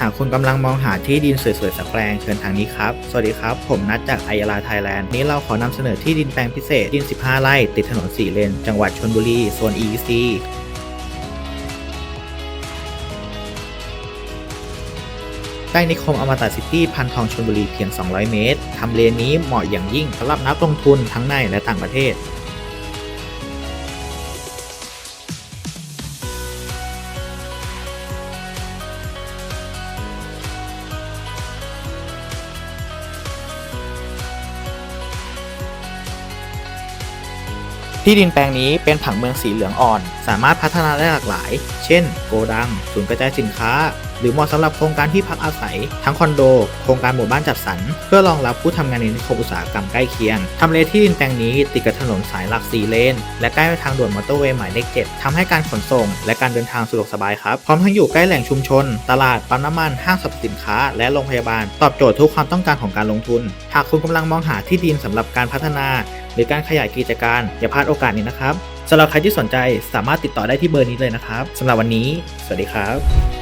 หากคุณกำลังมองหาที่ดินสวยๆสักแปลงเชิญทางนี้ครับ สวัสดีครับ ผมนัดจากไอยาลาไทยแลนด์นี้เราขอนำเสนอที่ดินแปลงพิเศษดิน 15 ไร่ติดถนน 4 เลน จังหวัดชนบุรี โซน EEC ใกล้นิคมอมตะซิตี้พันทองชนบุรีเพียง 200 เมตร ทำเลนี้เหมาะอย่างยิ่งสำหรับนักลงทุนทั้งในและต่างประเทศ ที่ดินแปลงนี้เป็นผังเมืองสีเหลืองอ่อน สามารถพัฒนาได้หลากหลาย เช่น โกดัง ศูนย์กระจายสินค้า หรือเหมาะสำหรับโครงการที่พักอาศัย ทั้งคอนโด โครงการหมู่บ้านจัดสรร เพื่อรองรับผู้ทำงานในนิคมอุตสาหกรรมใกล้เคียง ทำเลที่ดินแปลงนี้ติดกับถนนสายหลัก4เลน และใกล้ไปทางด่วนมอเตอร์เวย์หมายเลข7ทำให้การขนส่ง และการเดินทางสะดวกสบายครับ พร้อมทั้งอยู่ใกล้แหล่งชุมชน ตลาด ปั๊มน้ำมัน ห้างสรรพสินค้า และโรงพยาบาล ตอบโจทย์ทุกความต้องการของการลงทุน หากคุณกำลังมองหาที่ดินสำหรับการพัฒนา หรือการขยายกิจการอย่าพลาดโอกาสนี้นะครับสำหรับใครที่สนใจสามารถติดต่อได้ที่เบอร์นี้เลยนะครับสำหรับวันนี้ สวัสดีครับ